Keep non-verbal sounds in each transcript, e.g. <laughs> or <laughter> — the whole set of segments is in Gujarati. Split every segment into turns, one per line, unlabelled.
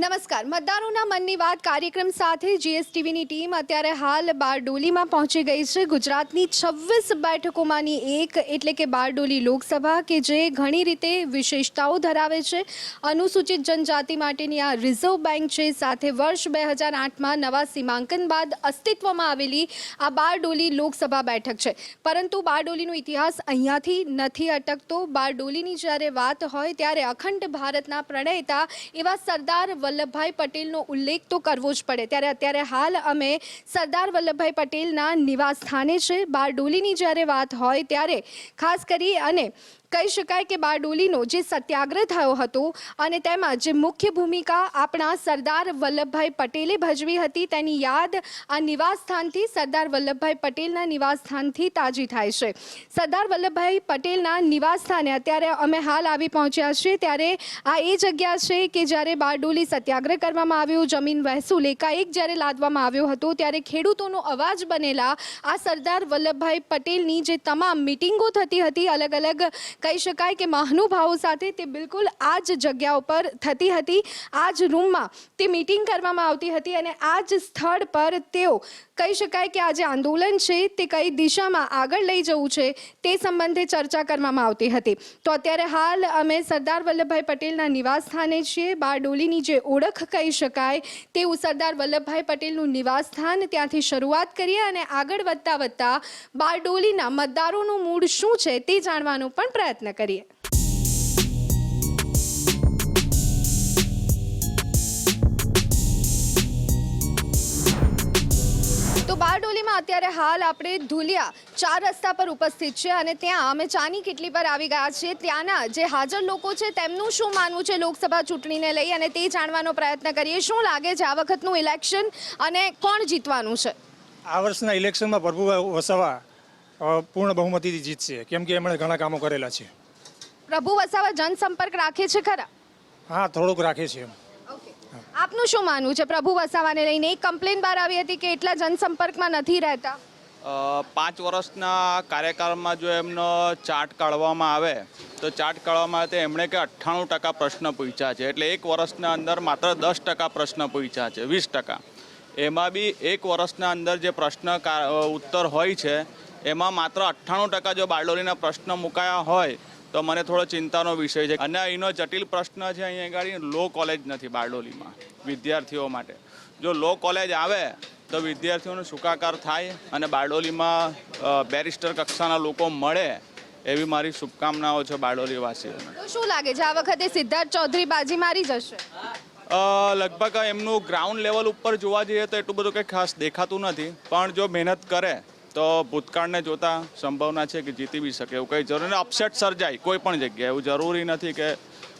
નમસ્કાર. મતદારોના મનની વાત કાર્યક્રમ સાથે જીએસટીવીની ટીમ અત્યારે હાલ બારડોલીમાં પહોંચી ગઈ છે. ગુજરાતની છવ્વીસ બેઠકોમાંની એક એટલે કે બારડોલી લોકસભા કે જે ઘણી રીતે વિશેષતાઓ ધરાવે છે. અનુસૂચિત જનજાતિ માટેની આ રિઝર્વ બેંક છે. સાથે વર્ષ બે હજાર આઠમાં નવા સીમાંકન બાદ અસ્તિત્વમાં આવેલી આ બારડોલી લોકસભા બેઠક છે. પરંતુ બારડોલીનો ઇતિહાસ અહીંયાથી નથી અટકતો. બારડોલીની જ્યારે વાત હોય ત્યારે અખંડ ભારતના પ્રણેતા એવા સરદાર વલ્લભભાઈ પટેલનો ઉલ્લેખ તો કરવો જ પડે. ત્યારે અત્યારે હાલ અમે સરદાર વલ્લભભાઈ પટેલના નિવાસ સ્થાને છે. બારડોલીની જ્યારે વાત હોય ત્યારે ખાસ કરી અને કહી શકાય કે બારડોલીનો જે સત્યાગ્રહ થયો હતો અને તેમાં જે મુખ્ય ભૂમિકા આપણા સરદાર વલ્લભભાઈ પટેલે ભજવી હતી, તેની યાદ આ નિવાસ સ્થાનથી સરદાર વલ્લભભાઈ પટેલના નિવાસસ્થાનથી તાજી થાય છે. સરદાર વલ્લભભાઈ પટેલના નિવાસ સ્થાને અત્યારે અમે હાલ આવી પહોંચ્યા છીએ. ત્યારે આ એ જગ્યા છે કે જ્યારે બારડોલી સત્યાગ્રહ કરવામાં આવ્યો, જમીન વહેસુલ એકાએક જ્યારે લાદવામાં આવ્યો હતો, ત્યારે ખેડૂતોનો અવાજ બનેલા આ સરદાર વલ્લભભાઈ પટેલની જે તમામ મિટિંગો થતી હતી અલગ અલગ કહી શકાય કે મહાનુભાવો સાથે તે બિલકુલ આ જ જગ્યા ઉપર થતી હતી. આ જ રૂમમાં તે મિટિંગ કરવામાં આવતી હતી અને આ જ સ્થળ પર તેઓ કહી શકાય કે આ જે આંદોલન છે, તે કઈ દિશામાં આગળ લઈ જવું છે, તે સંબંધે ચર્ચા કરવામાં આવતી હતી. તો અત્યારે હાલ અમે સરદાર વલ્લભભાઈ પટેલના નિવાસ સ્થાને છીએ. બારડોલીની જે ઓળખ કહી શકાય તેવું સરદાર વલ્લભભાઈ પટેલનું નિવાસ સ્થાન ત્યાંથી શરૂઆત કરીએ અને આગળ વધતા વધતા બારડોલીના મતદારોનું મૂળ શું છે તે જાણવાનો પણ પ્રયત્ન કરીએ. તો બારડોલીમાં અત્યારે હાલ આપણે ધુલિયા ચાર રસ્તા પર ઉપસ્થિત છે અને ત્યાં અમે ચાની કેટલી પર આવી ગયા છીએ. ત્યાંના જે હાજર લોકો છે, તેમનું શું માનવું છે લોકસભા ચૂંટણીને લઈ અને તે જાણવાનો પ્રયત્ન કરીએ. શું લાગે છે આ વખતનું ઇલેક્શન અને કોણ જીતવાનું છે?
આ વર્ષના ઇલેક્શનમાં પ્રભુ વસાવા પૂર્ણ બહુમતીથી જીતશે. કેમ કે એમણે ઘણા કામો કરેલા છે.
પ્રભુ વસાવા જનસંપર્ક રાખે છે ખરા?
હા થોડુંક રાખે છે એમ.
આપનું શું માનવું છે? પ્રભુ વસાવાને લઈને એક કમ્પ્લેન બહાર આવી હતી કે એટલા જનસંપર્કમાં નથી રહેતા?
પાંચ વર્ષના કાર્યકાળમાં જો એમનો ચાર્ટ કાઢવામાં આવે તો ચાર્ટ કાઢવામાં આવે તો એમણે કે અઠ્ઠાણું ટકા પ્રશ્ન પૂછ્યા છે. એટલે એક વર્ષના અંદર માત્ર દસ ટકા પ્રશ્ન પૂછ્યા છે વીસ ટકા. એમાં બી એક વર્ષના અંદર જે પ્રશ્ન કા- ઉત્તર હોય છે એમાં માત્ર અઠ્ઠાણું ટકા જો બારડોલીના પ્રશ્ન મુકાયા હોય તો મને થોડો ચિંતાનો વિષય છે. અને અહીંનો જટિલ પ્રશ્ન છે અહીંયા આગળ લો કોલેજ નથી બારડોલીમાં વિદ્યાર્થીઓ માટે. જો લો કોલેજ આવે તો વિદ્યાર્થીઓનો સુખાકાર થાય અને બારડોલીમાં બેરિસ્ટર કક્ષાના લોકો મળે એવી મારી શુભકામનાઓ છે બારડોલી વાસીઓને
શું લાગે છે આ વખતે સિદ્ધાર્થ ચૌધરી બાજી મારી જશે?
લગભગ એમનું ગ્રાઉન્ડ લેવલ ઉપર જોવા જઈએ તો એટલું બધું કંઈ ખાસ દેખાતું નથી. પણ જો મહેનત કરે તો ભૂતકાળને જોતા સંભાવના છે કે જીતી બી શકે એવું કંઈ જરૂરી અપસેટ સર્જાય કોઈ પણ જગ્યાએ એવું જરૂરી નથી કે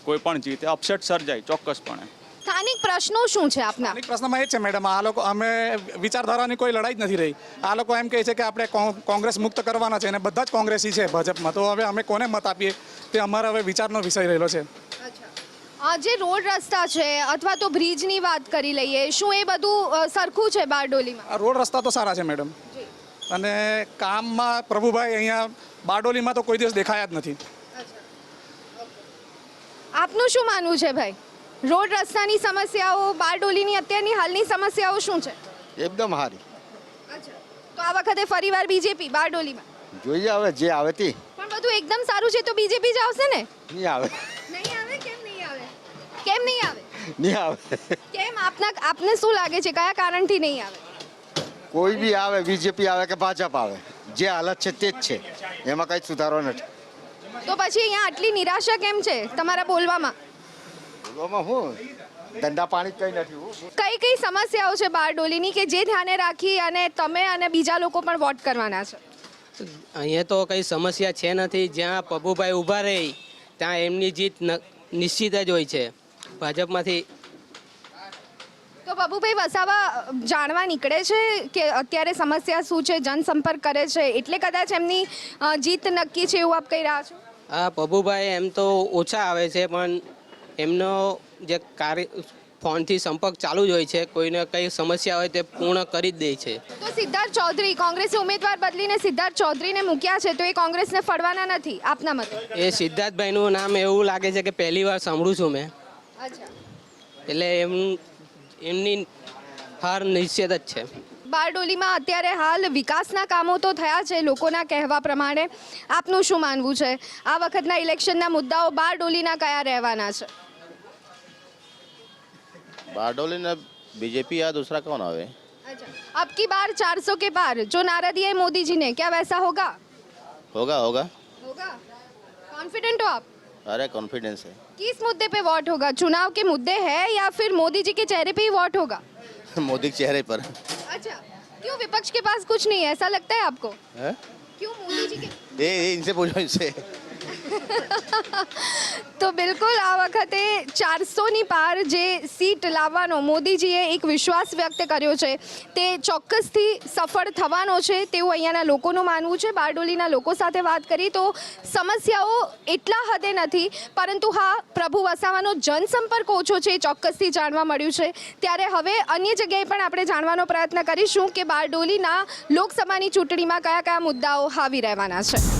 કોઈ પણ જીતે. અપસેટ સર્જાય ચોક્કસપણે.
સ્થાનિક પ્રશ્નો શું છે આપના?
સ્થાનિક પ્રશ્નમાં એ જ છે મેડમ. આ લોકો અમે વિચારધારાની કોઈ લડાઈ જ નથી રહી. આ લોકો એમ કહે છે કે આપણે કોં- કોંગ્રેસ મુક્ત કરવાના છે અને બધા જ કોંગ્રેસી છે ભાજપમાં. તો હવે અમે કોને મત આપીએ? તે અમારા હવે વિચારનો વિષય રહેલો છે.
જે રોડ રસ્તા છે અથવા તો બ્રિજની વાત કરી લઈએ શું એ બધું સરખું છે બારડોલીમાં?
રોડ રસ્તા તો સારા છે મેડમ. અને કામમાં પ્રભુભાઈ અહીંયા બારડોલીમાં તો કોઈ દિવસ દેખાયા જ નથી.
આપનું શું માનવું છે ભાઈ? રોડ રસ્તાની સમસ્યાઓ બારડોલીની અત્યારની હાલની સમસ્યાઓ શું છે?
એકદમ સારી.
તો આ વખતે ફરીવાર બીજેપી બારડોલીમાં?
જોઈએ હવે જે આવે તે.
પણ બધું એકદમ સારું છે તો બીજેપી જ આવશે ને?
નહીં આવે.
નહીં આવે? કેમ નહીં આવે? કેમ નહીં આવે?
નહીં આવે.
કેમ? આપના આપને શું લાગે છે? કયા કારણથી નહીં આવે?
કોઈ બી આવે બીજેપી આવે કે ભાજપ આવે જે હાલત છે તે જ છે. એમાં કંઈ સુધારો નથી.
તો પછી અહીંયા આટલી નિરાશા કેમ છે તમારા બોલવામાં?
બોલવામાં હું? ધંધા પાણી કઈ નથી
કઈ કઈ સમસ્યાઓ છે બારડોલીની કે જે ધ્યાને રાખી અને તમે અને બીજા લોકો પણ વોટ કરવાના છે?
અહીંયા તો કંઈ સમસ્યા છે નથી. જ્યાં પબુભાઈ ઊભા રહે ત્યાં એમની જીત ન- નિશ્ચિત જ હોય છે. ભાજપમાંથી
તો બાબુભાઈ વસાવા જાણવા નીકળે છે કે અત્યારે સમસ્યા શું છે જનસંપર્ક કરે છે એટલે કદાચ એમની જીત નક્કી છે એવું આપ કહી રહ્યા છો?
આ પબુભાઈ એમ તો ઓછા આવે છે પણ એમનો જે કાર્ય ફોનથી સંપર્ક ચાલુ જ હોય છે કોઈને કંઈ સમસ્યા હોય તે પૂર્ણ કરી જ દે છે.
તો સિદ્ધાર્થ ચૌધરી કોંગ્રેસે ઉમેદવાર બદલીને સિદ્ધાર્થ ચૌધરીને મૂક્યા છે તો એ કોંગ્રેસને ફળવાના નથી આપના મત?
એ સિદ્ધાર્થભાઈનું નામ એવું લાગે છે કે પહેલી વાર સાંભળું છું મેં.
અચ્છા.
એટલે એમ એમની હાર નિશ્ચિત જ છે
બારડોલીમાં અત્યારે હાલ વિકાસના કામો તો થયા છે લોકોના કહેવા પ્રમાણે આપનું શું માનવું છે આ વખતના ઇલેક્શનના મુદ્દાઓ બારડોલીના કયા રહેવાના છે
बारडोली ने बीजेपी या दूसरा कौन आवे
अब की बार 400 के पार जो नारा दिया है मोदी जी ने क्या वैसा होगा
होगा होगा
होगा कॉन्फिडेंट हो आप
अरे कॉन्फिडेंस है
किस मुद्दे पे वोट होगा? चुनाव के मुद्दे है या फिर मोदी जी के चेहरे पे ही वोट होगा? <laughs>
मोदी के चेहरे पर।
अच्छा क्यों विपक्ष के पास कुछ नहीं है? ऐसा लगता है आपको?
है?
क्यों मोदी जी के
ये ये इनसे पूछो इनसे।
તો બિલકુલ આ વખતે ચારસોની પાર જે સીટ લાવવાનો મોદીજીએ એક વિશ્વાસ વ્યક્ત કર્યો છે. તે ચોક્કસથી સફળ થવાનો છે તેવું અહીંયાના લોકોનું માનવું છે. બારડોલીના લોકો સાથે વાત કરી તો સમસ્યાઓ એટલા હદે નથી, પરંતુ હા, પ્રભુ વસાવાનો જનસંપર્ક ઓછો છે એ ચોક્કસથી જાણવા મળ્યું છે. ત્યારે હવે અન્ય જગ્યાએ પણ આપણે જાણવાનો પ્રયત્ન કરીશું કે બારડોલીના લોકસભાની ચૂંટણીમાં કયા કયા મુદ્દાઓ હાવી રહેવાના છે.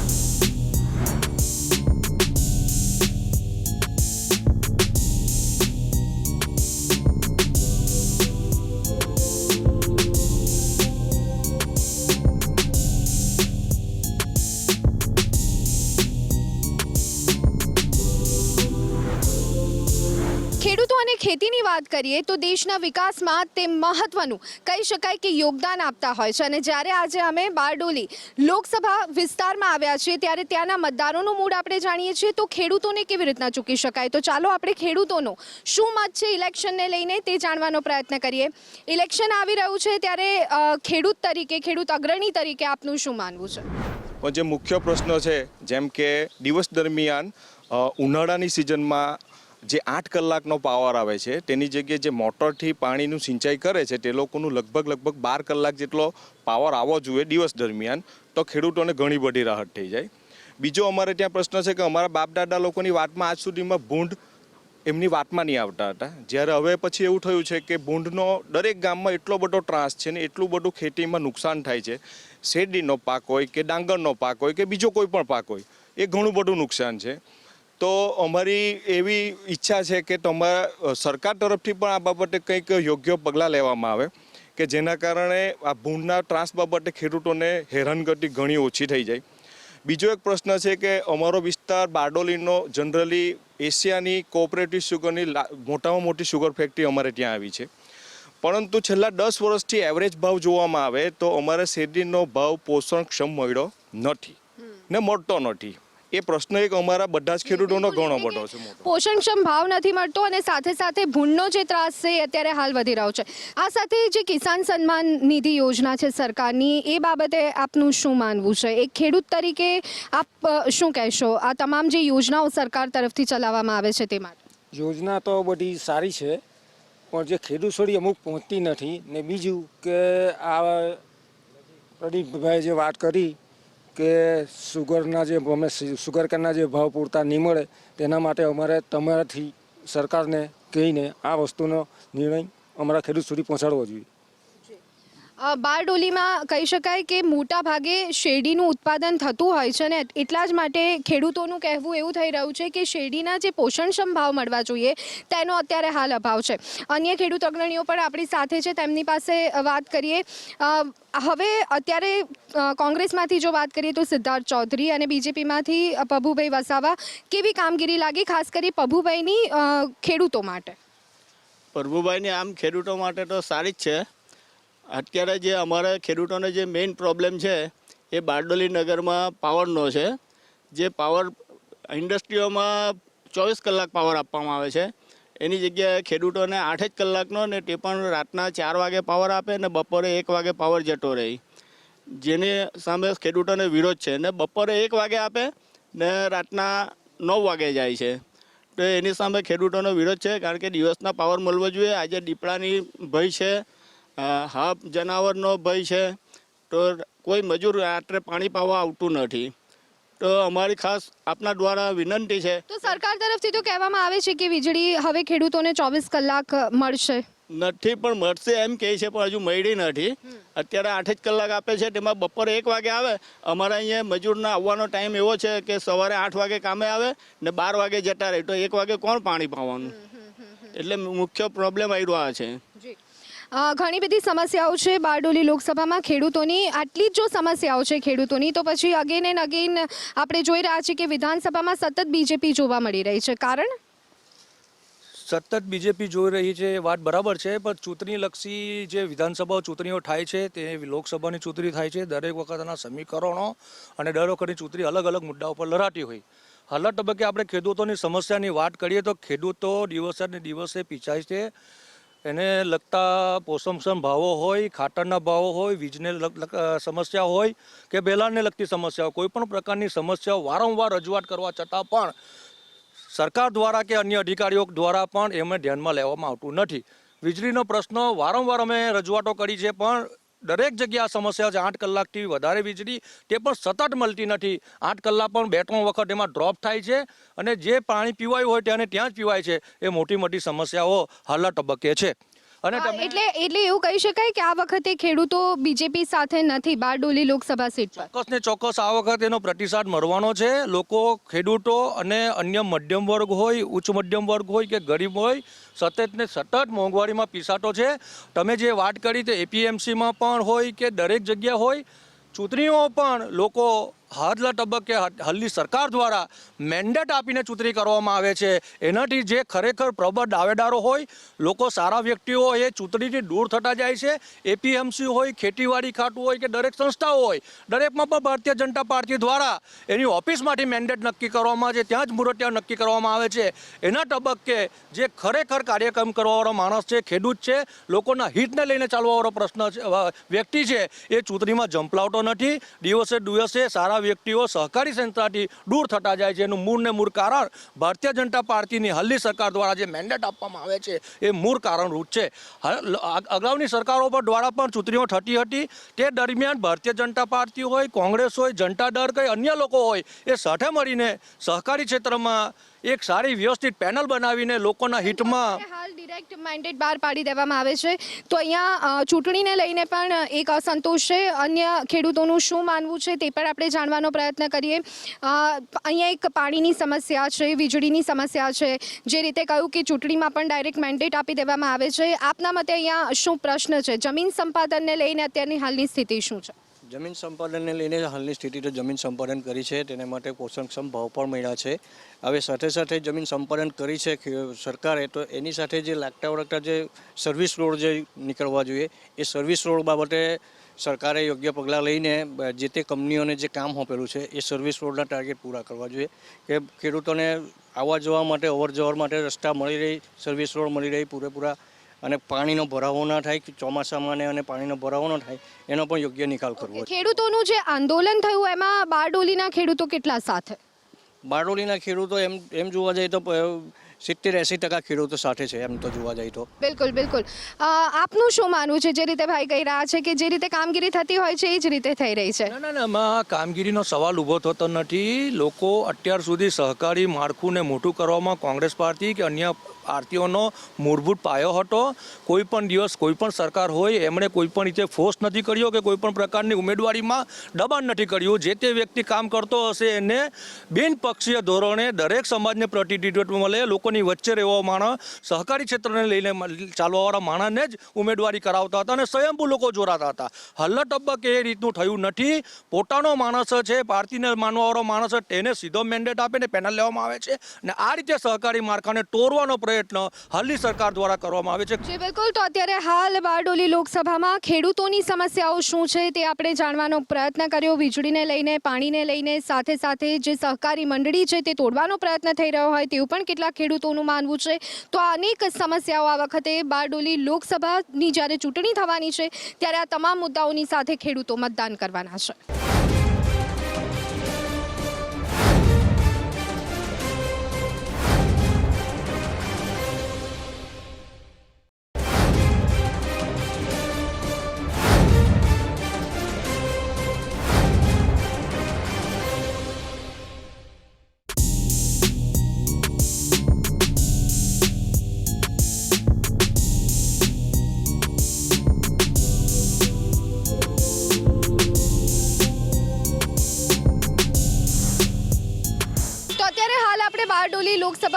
વાત કરીએ તો દેશના વિકાસમાં તે મહત્વનું. કહી શકાય કે યોગદાન આપતા હોય છે અને જ્યારે આજે અમે બારડોલી લોકસભા વિસ્તારમાં આવ્યા છીએ ત્યારે ત્યાંના મતદારોનું મૂડ આપણે જાણીએ છીએ તો ખેડૂતોને કેવી રીતના ચૂકી શકાય? તો ચાલો આપણે ખેડૂતોનો શું મત છે ઇલેક્શનને લઈને તે જાણવાનો પ્રયત્ન કરીએ. ઇલેક્શન આવી રહ્યું છે ત્યારે ખેડૂત તરીકે, ખેડૂત અગ્રણી તરીકે આપનું શું માનવું છે?
જે મુખ્ય પ્રશ્ન છે, જેમ કે દિવસ દરમિયાન ઉનાળાની સિઝનમાં જે આઠ કલાકનો પાવર આવે છે, તેની જગ્યાએ જે મોટરથી પાણીનું સિંચાઈ કરે છે, તે લોકોનું લગભગ લગભગ બાર કલાક જેટલો પાવર આવવો જોઈએ દિવસ દરમિયાન, તો ખેડૂતોને ઘણી બધી રાહત થઈ જાય. બીજો અમારે ત્યાં પ્રશ્ન છે કે અમારા બાપ દાદા લોકોની વાતમાં આજ સુધીમાં ભૂંડ એમની વાતમાં નહીં આવતા હતા. જ્યારે હવે પછી એવું થયું છે કે ભૂંડનો દરેક ગામમાં એટલો બધો ત્રાસ છે ને એટલું બધું ખેતીમાં નુકસાન થાય છે. શેરડીનો પાક હોય કે ડાંગરનો પાક હોય કે બીજો કોઈ પણ પાક હોય, એ ઘણું બધું નુકસાન છે. તો અમારી એવી ઈચ્છા છે કે તમારા સરકાર તરફથી પણ આ બાબતે કંઈક યોગ્ય પગલાં લેવામાં આવે કે જેના કારણે આ ભૂંડના ત્રાસ બાબતે ખેડૂતોને હેરાનગતિ ઘણી ઓછી થઈ જાય. બીજો એક પ્રશ્ન છે કે અમારો વિસ્તાર બારડોલીનો જનરલી એશિયાની કોઓપરેટિવ શુગરની લા- મોટામાં મોટી શુગર ફેક્ટરી અમારે ત્યાં આવી છે. પરંતુ છેલ્લા દસ વર્ષથી એવરેજ ભાવ જોવામાં આવે તો અમારે શેરડીનો ભાવ પોષણક્ષમ મળ્યો નથી ને મળતો નથી. એ પ્રશ્ન એક અમારા બધા જ ખેડૂતોનો ઘણો બધો છે મોટો.
પોષણક્ષમ ભાવ નથી મળતો અને સાથે સાથે ભૂંડનો જે ત્રાસ છે એ અત્યારે હાલ વધી રહ્યો છે. આ સાથે જે કિસાન સન્માન નિધિ યોજના છે સરકારની એ બાબતે આપનું શું માનવું છે? એક ખેડૂત તરીકે આપ શું કહેશો? આ તમામ જે યોજનાઓ સરકાર તરફથી ચલાવવામાં આવે છે તે માટે.
યોજના તો બધી સારી છે પણ જે ખેડૂત સુધી અમુક પહોંચતી નથી ને બીજું કે આ પ્રદીપભાઈ જે વાત કરી કે સુગરના જે અમે સુગર કેનના જે ભાવ પૂરતા નહીં મળે, તેના માટે અમારે તમારાથી સરકારને કહીને આ વસ્તુનો નિર્ણય અમારા ખેડૂત સુધી પહોંચાડવો જોઈએ.
બારડોલીમાં કહી શકાય કે મોટા ભાગે શેરડીનું ઉત્પાદન થતું હોય છે ને એટલા જ માટે ખેડૂતોનું કહેવું એવું થઈ રહ્યું છે કે શેરડીના જે પોષણક્ષમ ભાવ મળવા જોઈએ, તેનો અત્યારે હાલ અભાવ છે. અન્ય ખેડૂત અગ્રણીઓ પણ આપણી સાથે છે, તેમની પાસે વાત કરીએ. હવે અત્યારે કોંગ્રેસમાંથી જો વાત કરીએ તો સિદ્ધાર્થ ચૌધરી અને બીજેપીમાંથી પભુભાઈ વસાવા કેવી કામગીરી લાગી, ખાસ કરી પભુભાઈની ખેડૂતો માટે?
પ્રભુભાઈની આમ ખેડૂતો માટે તો સારી જ છે. અત્યારે જે અમારા ખેડૂતોને જે મેઇન પ્રોબ્લેમ છે, એ બારડોલી નગરમાં પાવરનો છે. જે પાવર ઇન્ડસ્ટ્રીઓમાં ચોવીસ કલાક પાવર આપવામાં આવે છે. એની જગ્યાએ ખેડૂતોને આઠ જ કલાકનો ને તે પણ રાતના ચાર વાગે પાવર આપે ને બપોરે એક વાગે પાવર જતો રહે. જેની સામે ખેડૂતોને વિરોધ છે ને બપોરે એક વાગે આપે ને રાતના નવ વાગે જાય છે. તો એની સામે ખેડૂતોનો વિરોધ છે, કારણ કે દિવસના પાવર મળવો જોઈએ. આજે દીપડાની ભય છે હાપ જનાવરનો ભય છે. તો કોઈ મજૂર રાત્રે પાણી પાવા આવતું નથી. તો અમારી ખાસ આપના દ્વારા વિનંતી છે.
તો સરકાર તરફથી તો કહેવામાં આવે છે કે વીજળી હવે ખેડૂતોને ચોવીસ કલાક મળશે.
નથી પણ મળશે એમ કહે છે પણ હજુ મળી નથી. અત્યારે આઠ જ કલાક આપે છે તેમાં બપોરે એક વાગે આવે. અમારા અહીંયા મજૂરના આવવાનો ટાઈમ એવો છે કે સવારે આઠ વાગે કામે આવે ને બાર વાગે જતા રહે. તો એક વાગે કોણ પાણી પાવાનું? એટલે મુખ્ય પ્રોબ્લેમ આવી આ છે.
ઘણી બધી સમસ્યાઓ છે બારડોલી લોકસભામાં ખેડૂતોની. આટલી જ જો સમસ્યાઓ છે ખેડૂતોની, તો પછી અગેન એન્ડ અગેન આપણે જોઈ રહ્યા છીએ કે વિધાનસભામાં સતત બીજેપી જોવા મળી રહી છે. કારણ?
સતત બીજેપી જોઈ રહી છે વાત બરાબર છે, પણ ચૂંટણીલક્ષી જે વિધાનસભા ચૂંટણીઓ થાય છે, તે લોકસભાની ચૂંટણી થાય છે, દરેક વખતના સમીકરણો અને દર વખતની ચૂંટણી અલગ અલગ મુદ્દાઓ પર લડાતી હોય. હાલના તબક્કે આપણે ખેડૂતોની સમસ્યાની વાત કરીએ તો ખેડૂતો દિવસે દિવસે પીછાય છે એને લગતા પોષણક્ષમ ભાવો હોય, ખાતરના ભાવો હોય, વીજને સમસ્યા હોય કે બેલાણને લગતી સમસ્યાઓ કોઈ પણ પ્રકારની સમસ્યાઓ વારંવાર રજૂઆત કરવા છતાં પણ સરકાર દ્વારા કે અન્ય અધિકારીઓ દ્વારા પણ એમને ધ્યાનમાં લેવામાં આવતું નથી. વીજળીનો પ્રશ્ન વારંવાર અમે રજૂઆતો કરી છે પણ દરેક જગ્યા સમસ્યા છે. આઠ કલાકથી વધારે વીજળી, તે પણ સતત મળતી નથી. આઠ કલાક પણ બે ત્રણ વખત એમાં ડ્રોપ થાય છે અને જે પાણી પીવાયું હોય તેને ત્યાં જ પીવાય છે. એ મોટી મોટી સમસ્યાઓ હાલના તબક્કે છે. અને
એટલે એટલે એવું કહી શકાય કે આ વખતે ખેડૂતો બીજેપી સાથે નથી બારડોલી લોકસભા સીટ પર.
ચોક્કસ ને ચોક્કસ આ વખતે એનો પ્રતિસાદ મળવાનો છે. લોકો ખેડૂતો અને અન્ય મધ્યમ વર્ગ હોય ઉચ્ચ મધ્યમ વર્ગ હોય કે ગરીબ હોય સતત ને સતત મોંઘવારીમાં પીસાતો છે. તમે જે વાત કરી તે એપીએમસીમાં પણ હોય કે દરેક જગ્યા હોય ચૂંટણીઓ પણ લોકો હાલના તબક્કે હાલની સરકાર દ્વારા મેન્ડેટ આપીને ચૂંટણી કરવામાં આવે છે. એનાથી જે ખરેખર પ્રબળ દાવેદારો હોય, લોકો સારા વ્યક્તિઓ એ ચૂંટણીથી દૂર થતા જાય છે. એપીએમસી હોય, ખેતીવાડી ખાતું હોય કે દરેક સંસ્થાઓ હોય, દરેકમાં પણ ભારતીય જનતા પાર્ટી દ્વારા એની ઓફિસમાંથી મેન્ડેટ નક્કી કરવામાં આવે છે. ત્યાં જ મુહૂર્તિયા નક્કી કરવામાં આવે છે. એના તબક્કે જે ખરેખર કાર્યક્રમ કરવાવાળો માણસ છે, ખેડૂત છે, લોકોના હિતને લઈને ચાલવાવાળો પ્રશ્ન વ્યક્તિ છે, એ ચૂંટણીમાં જંપલાવતો નથી. દિવસે દિવસે સારા વ્યક્તિઓ સહકારી સંસ્થાથી દૂર થતા જાય છે. એનું મૂળને મૂળ કારણ ભારતીય જનતા પાર્ટીની હાલની સરકાર દ્વારા જે મેન્ડેટ આપવામાં આવે છે, એ મૂળ કારણરૂપ છે. અગાઉની સરકારો પર દ્વારા પણ ચૂંટણીઓ થતી હતી. તે દરમિયાન ભારતીય જનતા પાર્ટી હોય, કોંગ્રેસ હોય, જનતા દળ કે અન્ય લોકો હોય, એ સાથે મળીને સહકારી ક્ષેત્રમાં એક સારી વ્યવસ્થિત પેનલ બનાવીને લોકોના હિતમાં
હાલ ડિરેક્ટ મેન્ડેટ બહાર પાડી દેવામાં આવે છે. તો અહીંયા ચૂંટણીને લઈને પણ એક અસંતોષ છે. અન્ય ખેડૂતોનું શું માનવું છે તે પણ આપણે જાણવાનો પ્રયત્ન કરીએ. અહીંયા એક પાણીની સમસ્યા છે વીજળીની સમસ્યા છે. જે રીતે કહ્યું કે ચૂંટણીમાં પણ ડાયરેક્ટ મેન્ડેટ આપી દેવામાં આવે છે. આપના મતે અહીંયા શું પ્રશ્ન છે? જમીન સંપાદનને લઈને અત્યારની હાલની સ્થિતિ શું છે?
જમીન સંપાદનને લઈને હાલની સ્થિતિ તો જમીન સંપાદન કરી છે, તેને માટે પોષણક્ષમ ભાવ પણ મળ્યા છે. હવે સાથે સાથે જમીન સંપાદન કરી છે સરકારે, તો એની સાથે જે લાગતા વળગતા જે સર્વિસ રોડ જે નીકળવા જોઈએ, એ સર્વિસ રોડ બાબતે સરકારે યોગ્ય પગલાં લઈને જે તે કંપનીઓને જે કામ સોંપેલું છે, એ સર્વિસ રોડના ટાર્ગેટ પૂરા કરવા જોઈએ. કે ખેડૂતોને આવવા જવા માટે, અવર માટે રસ્તા મળી રહી સર્વિસ રોડ મળી રહી, પૂરેપૂરા અને પાણીનો ભરાવો ના થાય ચોમાસામાં ને અને પાણીનો ભરાવો ન થાય એનો પણ યોગ્ય નિકાલ કરવો
ખેડૂતોનું જે આંદોલન થયું એમાં બારડોલીના ખેડૂતો કેટલા સાથે?
બારડોલીના ખેડૂતો એમ એમ જોવા જઈએ તો સિત્તેર એંસી ટકા ખેડૂતો સાથે છે એમ તો જોવા જઈએ તો.
બિલકુલ બિલકુલ. આપનું શું માનવું છે? જે રીતે ભાઈ કહી રહ્યા છે કે જે રીતે કામગીરી થતી હોય છે એ જ રીતે થઈ રહી છે.
ના ના ના એમાં કામગીરીનો સવાલ ઊભો થતો નથી. લોકો અત્યાર સુધી સહકારી માળખુંને મોટું કરવામાં કોંગ્રેસ પાર્ટી કે અન્ય પાર્ટીઓનો મૂળભૂત પાયો હતો. કોઈ પણ દિવસ કોઈ પણ સરકાર હોય એમણે કોઈ પણ રીતે ફોર્સ નથી કર્યો કે કોઈ પણ પ્રકારની ઉમેદવારીમાં દબાણ નથી કર્યું. જે તે વ્યક્તિ કામ કરતો હશે એને બિનપક્ષીય ધોરણે દરેક સમાજને પ્રતિનિધિત્વ મળે લોકોની વચ્ચે રહેવા માણસ સહકારી ક્ષેત્રને લઈને ચાલવાવાળા માણસને જ ઉમેદવારી કરાવતા હતા અને સ્વયંભૂ લોકો જોડાતા હતા. હલ્લા તબક્કે એ રીતનું થયું નથી. પોતાનો માણસ છે, પાર્ટીને માનવાવાળો માણસ તેને સીધો મેન્ડેટ આપે ને પેનલ લેવામાં આવે છે અને આ રીતે સહકારી માળખાને તોડવાનો પ્રયત્ન હાલની સરકાર દ્વારા કરવામાં આવે છે.
જી, બિલકુલ. તો અત્યારે હાલ બારડોલી લોકસભામાં ખેડૂતોની સમસ્યાઓ શું છે તે આપણે જાણવાનો પ્રયત્ન કર્યો. વીજળીને લઈને, પાણીને લઈને, સાથે સાથે જે સહકારી મંડળી છે તે તોડવાનો પ્રયત્ન થઈ રહ્યો હોય તેવું પણ કેટલાક ખેડૂતોનું માનવું છે. તો આ અનેક સમસ્યાઓ આ વખતે બારડોલી લોકસભાની જ્યારે ચૂંટણી થવાની છે, ત્યારે આ તમામ મુદ્દાઓની સાથે ખેડૂતો મતદાન કરવાના છે.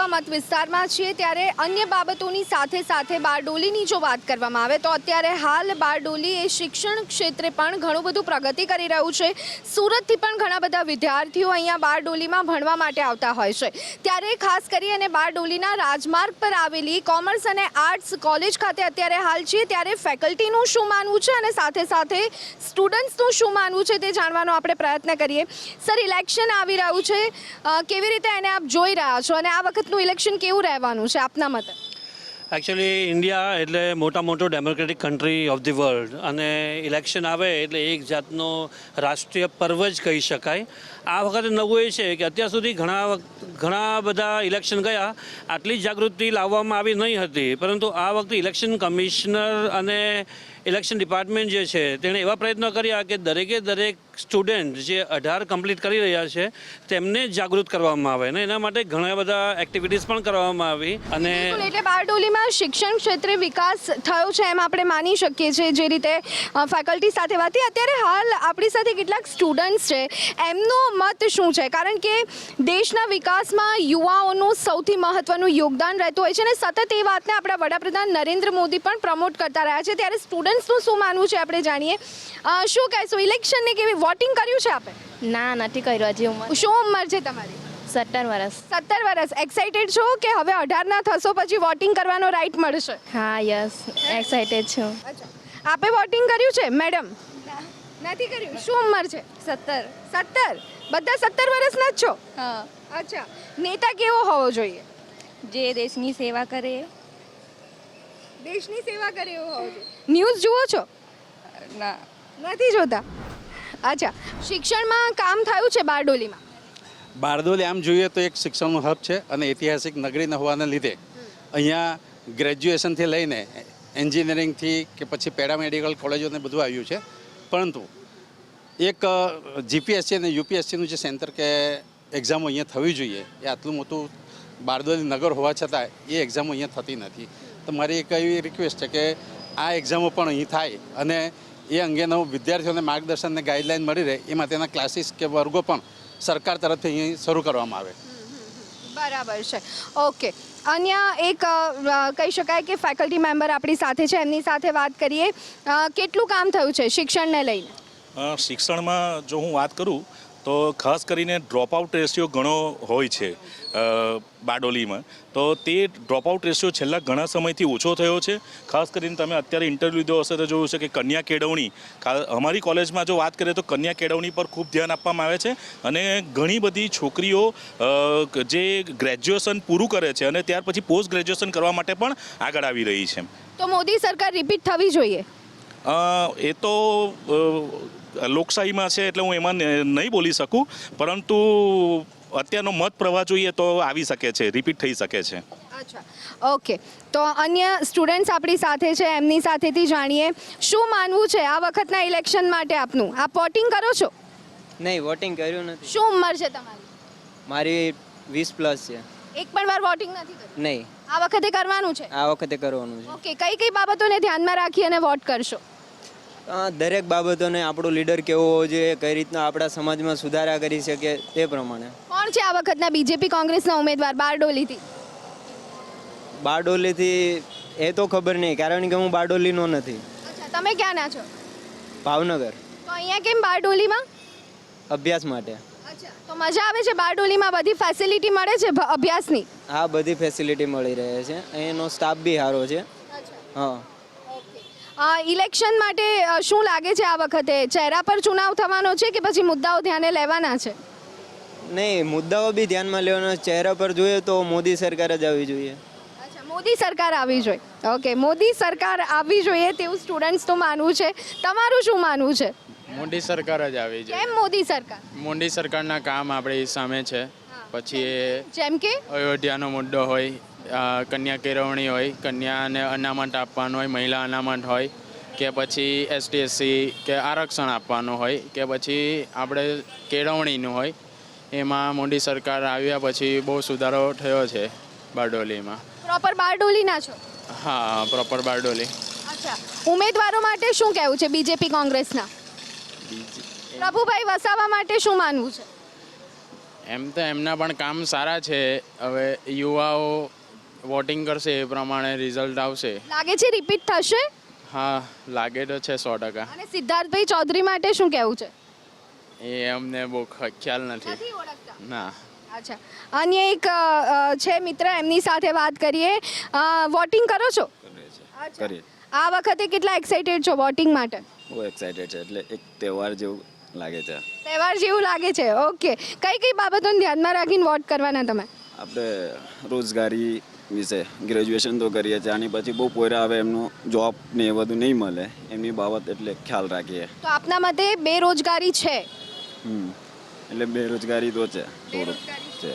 લોકસભા મત વિસ્તારમાં છીએ ત્યારે અન્ય બાબતોની સાથે સાથે બારડોલીની જો વાત કરવામાં આવે તો અત્યારે હાલ બારડોલી એ શિક્ષણ ક્ષેત્રે પણ ઘણું બધું પ્રગતિ કરી રહ્યું છે. સુરતથી પણ ઘણા બધા વિદ્યાર્થીઓ અહીંયા બારડોલીમાં ભણવા માટે આવતા હોય છે. ત્યારે ખાસ કરી અને બારડોલીના રાજમાર્ગ પર આવેલી કોમર્સ અને આર્ટ્સ કોલેજ ખાતે અત્યારે હાલ છીએ ત્યારે ફેકલ્ટીનું શું માનવું છે અને સાથે સાથે સ્ટુડન્ટ્સનું શું માનવું છે તે જાણવાનો આપણે પ્રયત્ન કરીએ. સર ઇલેક્શન આવી રહ્યું છે. કેવી રીતે એને આપ જોઈ રહ્યા છો? અને આ વખતનું ઇલેક્શન કેવું રહેવાનું છે આપના મતે?
એકચ્યુઅલી ઇન્ડિયા એટલે મોટા મોટો democratic country of the world અને ઇલેક્શન આવે એટલે એક જાતનો રાષ્ટ્રીય પર્વ જ કહી શકાય. આ વખતે નવું એ છે કે અત્યાર સુધી ઘણા ઘણા બધા ઇલેક્શન ગયા. આટલી જાગૃતિ લાવવામાં આવી નહીં હતી. પરંતુ આ વખતે ઇલેક્શન કમિશનર અને ઇલેક્શન ડિપાર્ટમેન્ટ જે છે, તેણે એવા પ્રયત્નો કર્યા કે દરેકે દરેક સ્ટુડન્ટ જે અઢાર કમ્પ્લીટ કરી રહ્યા છે, તેમને જાગૃત કરવામાં આવે અને એના માટે ઘણા બધા એક્ટિવિટીઝ પણ કરવામાં આવી અને
એટલે બારડોલીમાં શિક્ષણ ક્ષેત્રે વિકાસ થયો છે એમ આપણે માની શકીએ છીએ જે રીતે ફેકલ્ટી સાથે વાત અત્યારે હાલ આપણી સાથે કેટલાક સ્ટુડન્ટ્સ છે. એમનો મત શું છે? કારણ કે દેશના વિકાસમાં યુવાઓનું સૌથી મહત્વનું યોગદાન રહેતું હોય છે અને સતત એ વાતને આપણા વડાપ્રધાન નરેન્દ્ર મોદી પણ પ્રમોટ કરતા રહ્યા છે. ત્યારે સ્ટુડન્ટ્સનું શું માનવું છે? આપણે જાણીએ. શું કહેશો? ઇલેક્શનને કેવી વોટિંગ કર્યું છે આપે?
ના નથી કર્યું. હજી ઉંમર
શું ઉંમર છે તમારી?
સત્તર વર્ષ
સત્તર વર્ષ એક્સાઇટેડ છો કે હવે અઢારના થશો પછી વોટિંગ કરવાનો રાઈટ મળશે?
હા યસ. એક્સાઇટેડ છું.
આપે વોટિંગ કર્યું છે મેડમ નથી કર્યું. શું ઉંમર છે?
સત્તર.
સત્તર? બધા સત્તર વર્ષના જ છો?
હા.
અચ્છા. નેતા કેવો હોવો જોઈએ?
જે દેશની સેવા કરે.
દેશની સેવા કરે એવો હોવો જોઈએ. ન્યૂઝ જુઓ છો?
ના.
નથી જોતા? અચ્છા, શિક્ષણમાં કામ થયું છે બારડોલીમાં?
બારડોલી આમ જોઈએ તો એક શિક્ષણનું હબ છે અને ઐતિહાસિક નગરી ન હોવાને લીધે. અહીંયા ગ્રેજ્યુએશનથી લઈને એન્જિનિયરિંગથી કે પછી પેરામેડિકલ કોલેજોને બધું આવ્યું છે. પરંતુ એક જીપીએસસી અને યુપીએસસીનું જે સેન્ટર કે એક્ઝામો અહીંયા થવી જોઈએ, એ આટલું મોટું બારડોલી નગર હોવા છતાં એ એક્ઝામો અહીંયા થતી નથી. તો મારી એક એવી રિક્વેસ્ટ છે કે આ એક્ઝામો પણ અહીં થાય અને એ અંગેનો વિદ્યાર્થીઓને માર્ગદર્શન અને ગાઈડલાઈન મળી રહે એ માટેના ક્લાસીસ કે વર્ગો પણ સરકાર તરફથી અહીં શરૂ કરવામાં આવે.
બરાબર છે. ઓકે અન્ય એક કહી શકાય કે ફેકલ્ટી મેમ્બર આપણી સાથે છે એમની સાથે વાત કરીએ. કેટલું કામ થયું છે શિક્ષણને લઈને?
શિક્ષણમાં જો હું વાત કરું તો ખાસ કરીને ડ્રોપઆઉટ રેશિયો ઘણો હોય છે બારડોલીમાં. તો તે ડ્રોપઆઉટ રેશિયો છેલ્લા ઘણા સમયથી ઓછો થયો છે. ખાસ કરીને તમે અત્યારે ઇન્ટરવ્યૂ લીધો હશે તો જોયું છે કે કન્યા કેળવણી અમારી કોલેજમાં જો વાત કરીએ તો કન્યા કેળવણી પર ખૂબ ધ્યાન આપવામાં આવે છે અને ઘણી બધી છોકરીઓ જે ગ્રેજ્યુએશન પૂરું કરે છે અને ત્યાર પછી પોસ્ટ ગ્રેજ્યુએશન કરવા માટે પણ આગળ આવી રહી છે.
તો મોદી સરકાર રિપીટ થવી જોઈએ?
એ તો લોકશાહીમાં છે એટલે હું એમાં નહીં બોલી શકું પરંતુ અત્યારનો મત પ્રવાહ જોઈએ તો આવી શકે છે રિપીટ થઈ શકે છે.
અચ્છા ઓકે તો અન્ય સ્ટુડન્ટ્સ આપણી સાથે છે એમની સાથેથી જાણીએ શું માનવું છે આ વખતના ઇલેક્શન માટે આપનું? આપ વોટિંગ કરો છો?
નહીં વોટિંગ કર્યું નથી.
શું ઉંમર છે તમારી?
મારી વીસ પ્લસ છે.
એક પણ વાર વોટિંગ નથી કર્યું?
નહીં.
આ વખતે કરવાનું છે?
આ વખતે કરવાનું છે.
ઓકે કઈ કઈ બાબતોને ધ્યાનમાં રાખી અને વોટ કરશો?
દરેક બાબતોને આપણો લીડર કેવો હોવો જોઈએ કઈ રીતના આપણા સમાજમાં સુધારા કરી શકે તે પ્રમાણે.
કોણ છે આ વખતના બીજેપી કોંગ્રેસના ઉમેદવાર બારડોલીથી?
બારડોલીથી એ તો ખબર નહીં કારણ કે હું બારડોલીનો નથી.
તમે ક્યાંના છો?
ભાવનગર.
તો અહીંયા કેમ બારડોલીમાં?
અભ્યાસ માટે.
તો મજા આવે છે બારડોલીમાં? બધી ફેસિલિટી મળે છે અભ્યાસની?
આ બધી ફેસિલિટી મળી રહે છે. અહીંનો સ્ટાફ બી સારો છે. હા.
ઇલેક્શન માટે શું લાગે છે આ વખતે? ચહેરા પર ચુનાવ થવાનો છે કે પછી મુદ્દાઓ ધ્યાને લેવાના છે?
નહીં મુદ્દાઓ બી ધ્યાનમાં લેવાના ચહેરા પર જોઈએ તો મોદી સરકાર જ આવી જોઈએ.
મોદી સરકાર આવી જોઈએ. ઓકે મોદી સરકાર આવી જોઈએ તેવું સ્ટુડન્ટ્સનું માનવું છે. તમારું શું માનવું છે?
મોદી સરકાર જ આવી જોઈએ.
કેમ મોદી સરકાર?
મોદી સરકારના કામ આપણી સામે છે. પછી
જેમ કે?
અયોધ્યાનો મુદ્દો હોય કન્યા કેળવણી હોય કન્યાને અનામત આપવાનું હોય મહિલા અનામત હોય કે પછી એસટીએસસી કે આરક્ષણ આપવાનું હોય કે પછી આપણે કેળવણીનું હોય એમાં મોદી સરકાર આવ્યા પછી બહુ સુધારો થયો છે બારડોલીમાં.
પ્રોપર બારડોલીના છો?
હા પ્રોપર બારડોલી.
અચ્છા. ઉમેદવારો માટે શું કહેવું છે બીજેપી કોંગ્રેસના? પ્રભુભાઈ વસાવા માટે શું માનવું છે?
એમ તો એમના પણ કામ સારા છે. હવે યુવાઓ વોટિંગ કરશે એ પ્રમાણે રિઝલ્ટ આવશે.
લાગે છે રિપીટ થશે?
હા લાગે તો છે સો ટકા.
અને સિદ્ધાર્થભાઈ ચૌધરી માટે શું કહેવું છે?
એ અમને બહુ ખ્યાલ નથી. ના.
અચ્છા. અન્ય એક છે મિત્ર એમની સાથે વાત કરીએ. વોટિંગ કરો છો?
કરીએ
આ વખતે કેટલા એક્સાઇટેડ છો વોટિંગ માટે?
બહુ એક્સાઇટેડ છે એટલે એક તહેવાર જેવું લાગે છે.
તહેવાર જેવું લાગે છે ઓકે. કઈ કઈ બાબતોને ધ્યાનમાં રાખીને વોટ કરવાના તમે?
આપણે રોજગારી વિશે ગ્રેજ્યુએશન તો કરીએ છીએ આની પછી બહુ પોયરા આવે એમનું જોબ ને એ બધું નહીં મળે. એમની બાબત એટલે ખ્યાલ રાખીએ.
તો આપના મતે બેરોજગારી છે?
હમ એટલે બેરોજગારી તો છે થોડુંક છે.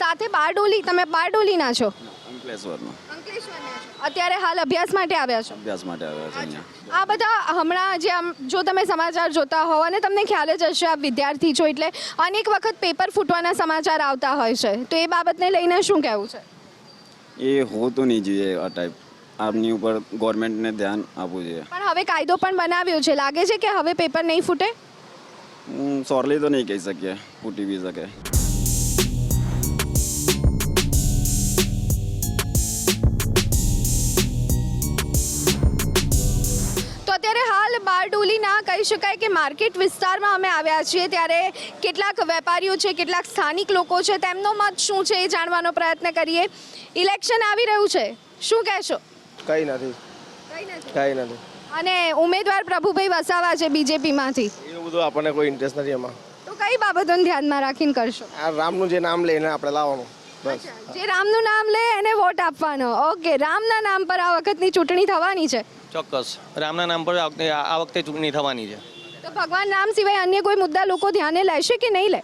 સાથે બારડોલી તમે બારડોલીના છો?
અંકલેશ્વરનો.
અત્યારે હાલ અભ્યાસ માટે આવ્યા છો?
અભ્યાસ માટે આવ્યા છે અહીંયા.
આ બધા હમણાં જે આમ જો તમે સમાચાર જોતા હોવ અને તમને ખ્યાલ જ હશે આપ વિદ્યાર્થી છો એટલે અનેક વખત પેપર ફૂટવાના સમાચાર આવતા હોય છે. તો એ બાબતને લઈને શું કહેવું છે?
એ હોતું નહીં જોઈએ આ ટાઈપ આમની ઉપર ગવર્મેન્ટને ધ્યાન આપવું જોઈએ.
પણ હવે કાયદો પણ બનાવ્યો છે. લાગે છે કે હવે પેપર નહીં ફૂટે?
હું સોરલી તો નહીં કહી શકીએ. ફૂટી બી શકે.
અત્યારે હાલ બારડોલીના કહી શકાય કે માર્કેટ વિસ્તારમાં અમે આવ્યા છીએ ત્યારે કેટલાક વેપારીઓ છે કેટલાક સ્થાનિક લોકો છે તેમનો મત શું છે એ જાણવાનો પ્રયત્ન કરીએ. ઇલેક્શન આવી રહ્યું છે. શું કહેશો?
કંઈ નથી. કંઈ નથી.
અને ઉમેદવાર પ્રભુભાઈ વસાવા છે બીજેપીમાંથી.
એવું બધું આપણને કોઈ ઇન્ટરેસ્ટ નથી એમાં.
તો કઈ બાબતોને ધ્યાનમાં રાખીને કરશો?
આ રામનું જે નામ લઈને આપણે લાવવાનું. બસ.
જે રામનું નામ લે એને વોટ આપવાનો. ઓકે રામના નામ પર આ વખતની ચૂંટણી થવાની છે?
ચોક્કસ. રામના નામ પર આ વખતે આ વખતે ચૂંટણી થવાની છે.
તો ભગવાન રામ સિવાય અન્ય કોઈ મુદ્દા લોકો ધ્યાને લેશે કે નહીં લે?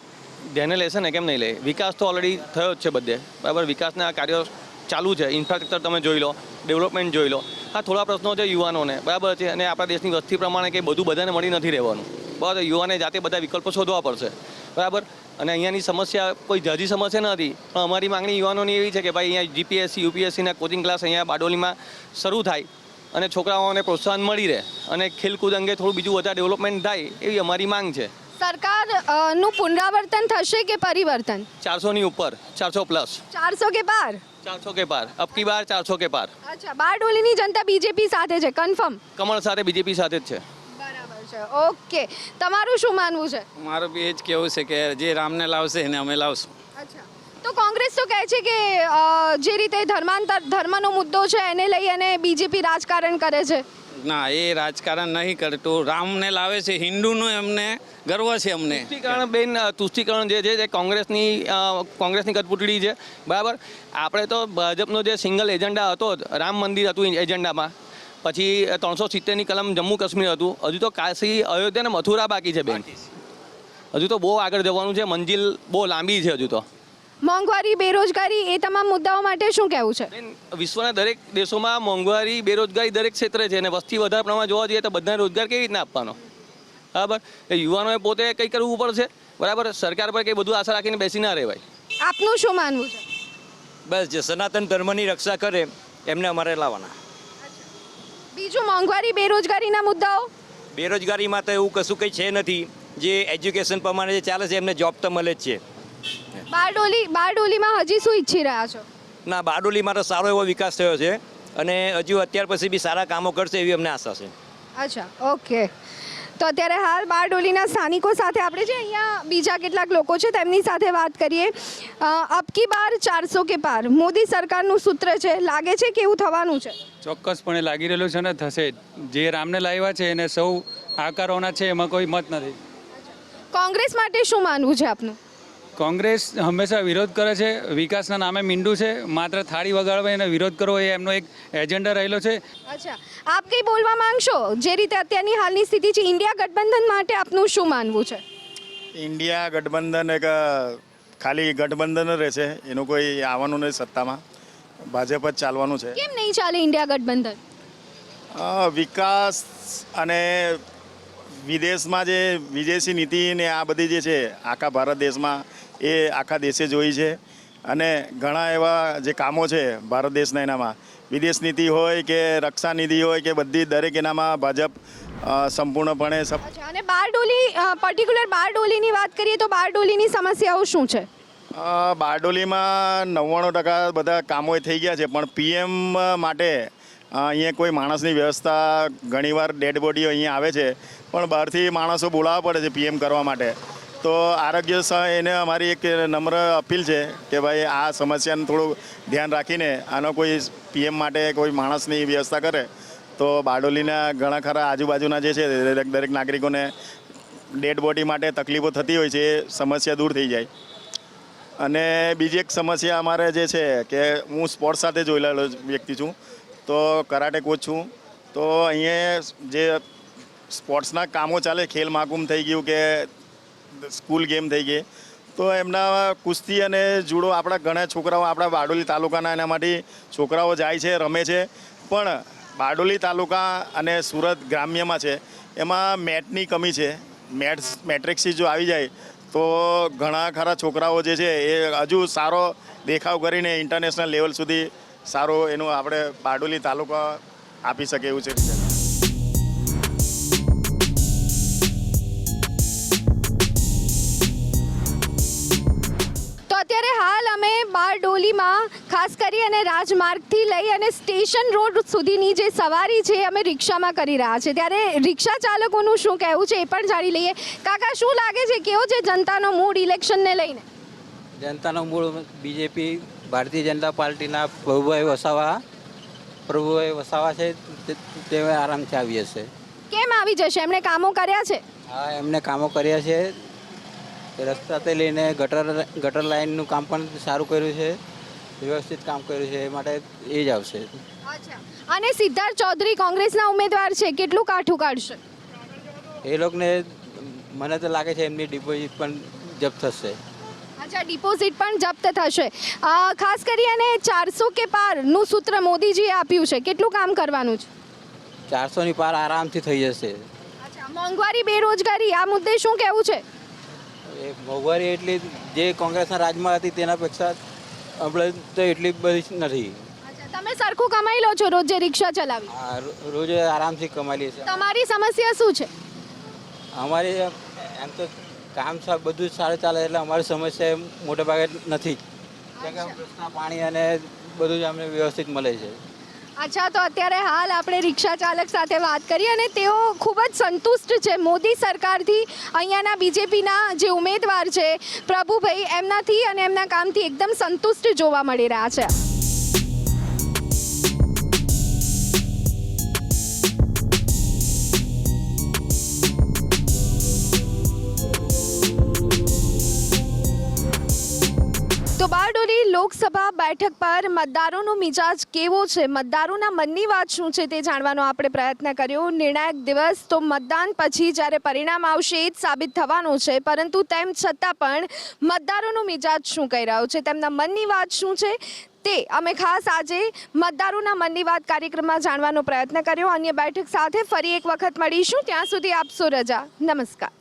ધ્યાને લેશે ને? કેમ નહીં લે? વિકાસ તો ઓલરેડી થયો જ છે બધે. બરાબર? વિકાસના કાર્યો ચાલુ છે. ઇન્ફ્રાસ્ટ્રક્ચર તમે જોઈ લો ડેવલપમેન્ટ જોઈ લો. આ થોડા પ્રશ્નો છે યુવાનોને. બરાબર છે? અને આપણા દેશની વસ્તી પ્રમાણે કે બધું બધાને મળી નથી રહેવાનું. બરાબર યુવાને જાતે બધા વિકલ્પો શોધવા પડશે. બરાબર? અને અહીંયાની સમસ્યા કોઈ જાજી સમસ્યા નથી પણ અમારી માંગણી યુવાનોની એવી છે કે ભાઈ અહીંયા જીપીએસસી યુપીએસસીના કોચિંગ ક્લાસ અહીંયા બારડોલીમાં શરૂ થાય અને છોકરાઓને પ્રોત્સાહન મળી રહે અને ખેલકૂદ અંગે થોડું બીજું વધારે ડેવલપમેન્ટ થાય એવી અમારી માંગ છે.
સરકારનું પુનરાવર્તન થશે કે પરિવર્તન?
ચારસોની ઉપર ચારસો પ્લસ
ચારસો કે પાર?
ચારસો કે પાર. અબકી બાર ચારસો કે પાર.
અચ્છા બારડોલીની જનતા બીજેપી સાથે છે કન્ફર્મ
કમળ સાથે બીજેપી સાથે જ છે.
છે. ઓકે. તમારું શું માનવું છે?
મારું બી એ જ કેવું છે કે જે રામને લાવશે એને અમે લાવશું.
અચ્છા. તો કોંગ્રેસ તો કહે છે કે જે રીતે ધર્માંતર ધર્મનો મુદ્દો છે એને લઈ અને બીજેપી રાજકારણ કરે છે.
ના એ રાજકારણ નહીં કરતું રામને લાવે છે હિન્દુનું એમને ગર્વ છે અમને.
તુષ્ટિકરણ બેન તુષ્ટિકરણ જે છે કોંગ્રેસની કોંગ્રેસની કટપુટડી છે. બરાબર? આપણે તો ભાજપનો જે સિંગલ એજન્ડા હતો જ, રામ મંદિર હતું એજન્ડામાં. પછી ત્રણસો સિત્તેરની કલમ જમ્મુ કાશ્મીર હતું. હજુ તો કાશી અયોધ્યા અને મથુરા બાકી છે બેન. હજુ તો બહુ આગળ જવાનું છે. મંજિલ બહુ લાંબી છે હજુ તો.
મોંઘવારી બેરોજગારી એ તમામ મુદ્દાઓ માટે શું કહેવું છે?
વિશ્વના દરેક દેશોમાં મોંઘવારી બેરોજગારી દરેક ક્ષેત્રે છે અને વસ્તી વધારે પ્રમાણમાં જોવા જઈએ તો બધાને રોજગાર કેવી રીતના આપવાનો? બરાબર? એ યુવાનોએ પોતે કંઈ કરવું પડશે? બરાબર? સરકાર પર કંઈ બધું આશા રાખીને બેસી ના રહેવાય.
આપનું શું માનવું છે?
બસ જે સનાતન ધર્મની રક્ષા કરે એમને અમારે લાવવાના.
બીજું મોંઘવારી બેરોજગારીના મુદ્દાઓ?
બેરોજગારીમાં તો એવું કશું કંઈ છે નથી. જે એજ્યુકેશન પ્રમાણે જે ચાલે છે એમને જોબ તો મળે જ છે.
બારડોલી બારડોલીમાં હજી શું ઈચ્છી રહ્યા છો?
ના બારડોલીમાં તો સારો એવો વિકાસ થયો છે અને હજુ અત્યાર પછી બી સારા કામો કરશે એવી અમને આશા છે.
અચ્છા ઓકે. તો અત્યારે હાલ બારડોલીના સ્થાનિકો સાથે આપણે જે અહીંયા બીજા કેટલાક લોકો છે તેમની સાથે વાત કરીએ. અબકી બાર ચારસો કે પાર? મોદી સરકારનું સૂત્ર છે. લાગે છે કે એવું થવાનું છે?
ચોક્કસપણે લાગી રહેલું છે ને થશે. જે રામને લાવ્યા છે એને સૌ આકારોના છે એમાં કોઈ મત નથી.
કોંગ્રેસ માટે શું માનવું છે આપનું?
કોંગ્રેસ હંમેશા વિરોધ કરે છે વિકાસના નામે મીંડું છે માત્ર થાળી વગાડવા એને વિરોધ કરવો એ એમનો એક એજન્ડા રહેલો છે.
અચ્છા આપ કંઈ બોલવા માંગશો? જે રીતે અત્યારની હાલની સ્થિતિ છે ઇન્ડિયા ગઠબંધન માટે આપનું શું માનવું છે?
ઇન્ડિયા ગઠબંધન એક ખાલી ગઠબંધન જ રહેશે એનું કોઈ આવવાનું નથી સત્તામાં. ભાજપ જ ચાલવાનું છે.
કેમ નહીં ચાલે ઇન્ડિયા ગઠબંધન?
વિકાસ અને વિદેશમાં જે વિદેશી નીતિ ને આ બધી જે છે આખા ભારત દેશમાં એ આખા દેશે જોઈ છે. અને ઘણા એવા જે કામો છે ભારત દેશના એનામાં વિદેશ નીતિ હોય કે રક્ષા નીતિ હોય કે બધી દરેક એનામાં ભાજપ સંપૂર્ણપણે સપ
અને બારડોલી પર્ટિક્યુલર બારડોલીની વાત કરીએ તો બારડોલીની સમસ્યાઓ શું છે?
બારડોલીમાં નવ્વાણું ટકા બધા કામો થઈ ગયા છે પણ પીએમ માટે અહીંયા કોઈ માણસની વ્યવસ્થા ઘણીવાર ડેડ બોડીઓ અહીંયા આવે છે પણ બહારથી માણસો બોલાવવા પડે છે પીએમ કરવા માટે. તો આરોગ્ય એને અમારી એક નમ્ર અપીલ છે કે ભાઈ આ સમસ્યાનું થોડું ધ્યાન રાખીને આનો કોઈ પીએમ માટે કોઈ માણસની વ્યવસ્થા કરે. તો બારડોલીના ઘણા ખરા આજુબાજુના જે છે દરેક દરેક નાગરિકોને ડેડ બોડી માટે તકલીફો થતી હોય છે એ સમસ્યા દૂર થઈ જાય. અને બીજી એક સમસ્યા અમારે જે છે કે હું સ્પોર્ટ્સ સાથે જોયેલો વ્યક્તિ છું. તો કરાટે કોચ છું. તો અહીંયા જે સ્પોર્ટ્સના કામો ચાલે, ખેલ મહાકુંભ થઈ ગયું કે સ્કૂલ ગેમ થઈ ગઈ. તો એમના કુસ્તી અને જુડો આપણા ઘણા છોકરાઓ આપણા બારડોલી તાલુકાના એના માટે છોકરાઓ જાય છે, રમે છે. પણ બારડોલી તાલુકા અને સુરત ગ્રામ્યમાં છે, એમાં મેટની કમી છે. મેટ્સ, મેટ્રિક્સી જો આવી જાય, તો ઘણા ખરા છોકરાઓ જે છે એ હજુ સારો દેખાવ કરીને ઇન્ટરનેશનલ લેવલ સુધી સારો એનું આપણે બારડોલી તાલુકા આપી શકે એવું છે.
હાલ અમે બારડોલીમાં ખાસ કરી અને રાજમાર્ગથી લઈ અને સ્ટેશન રોડ સુધીની જે સવારી છે અમે રિક્ષામાં કરી રહ્યા છે ત્યારે રિક્ષા ચાલકોનું શું કહેવું છે એ પણ જાણી લઈએ. કાકા શું લાગે છે? કેવો છે જનતાનો મૂડ ઇલેક્શનને લઈને?
જનતાનો મૂળ બીજેપી ભારતીય જનતા પાર્ટીના પ્રભુભાઈ વસાવા. પ્રભુભાઈ વસાવા છે તે- આરામથી આવી જશે.
કેમ આવી જશે? એમણે કામો કર્યા છે?
હા એમને કામો કર્યા છે. રસ્તાથી લઈને ગટર ગટર લાઇનનું કામ પણ સારું કર્યું છે વ્યવસ્થિત કામ કર્યું છે એ માટે એ જ આવશે.
અને સિદ્ધાર્થ ચૌધરી કોંગ્રેસના ઉમેદવાર છે કેટલું કાઠું કાઢશે?
એ લોકોને મને તો લાગે છે એમની ડિપોઝિટ પણ જપ્ત થશે.
અચ્છા ડિપોઝિટ પણ જપ્ત થશે. ખાસ કરી અને ચારસો કે પારનું સૂત્ર મોદીજીએ આપ્યું છે કેટલું કામ કરવાનું છે?
ચારસોની પાર આરામથી થઈ જશે.
અચ્છા મોંઘવારી બેરોજગારી આ મુદ્દે શું કહેવું છે?
એ મોંઘવારી એટલી જે કોંગ્રેસના રાજમાં હતી તેના પેક્ષા આપણે તો એટલી બધી નથી.
તમે સરખું કમાઈ લો છો રોજે રિક્ષા ચલાવી.
રો- રોજ આરામથી કમાઈ લઈએ છીએ.
તમારી સમસ્યા શું છે?
અમારી એમ તો કામ બધું જ સારું ચાલે એટલે અમારી સમસ્યા મોટે ભાગે નથી. જ કેમ કે પાણી અને બધું જ અમને વ્યવસ્થિત મળે છે.
અચ્છા, તો અત્યારે હાલ આપણે રિક્ષા ચાલક સાથે વાત કરી અને તેઓ ખૂબ જ સંતુષ્ટ છે. મોદી સરકારથી અહીંયાના બીજેપીના જે ઉમેદવાર છે, પ્રભુભાઈ, એમનાથી અને એમના કામથી એકદમ સંતુષ્ટ જોવા મળી રહ્યા છે. લોકસભા બેઠક પર મતદારોનો મિજાજ કેવો છે? મતદારોના મનની વાત શું છે તે જાણવાનો આપણે પ્રયત્ન કર્યો. નિર્ણાયક દિવસ તો મતદાન પછી જ્યારે પરિણામ આવશે એ જ સાબિત થવાનું છે. પરંતુ તેમ છતાં પણ મતદારોનો મિજાજ શું કહી રહ્યો છે? તેમના મનની વાત શું છે તે અમે ખાસ આજે મતદારોના મનની વાત કાર્યક્રમમાં જાણવાનો પ્રયત્ન કર્યો. અન્ય બેઠક સાથે ફરી એક વખત મળીશું. ત્યાં સુધી આપશો રજા. નમસ્કાર.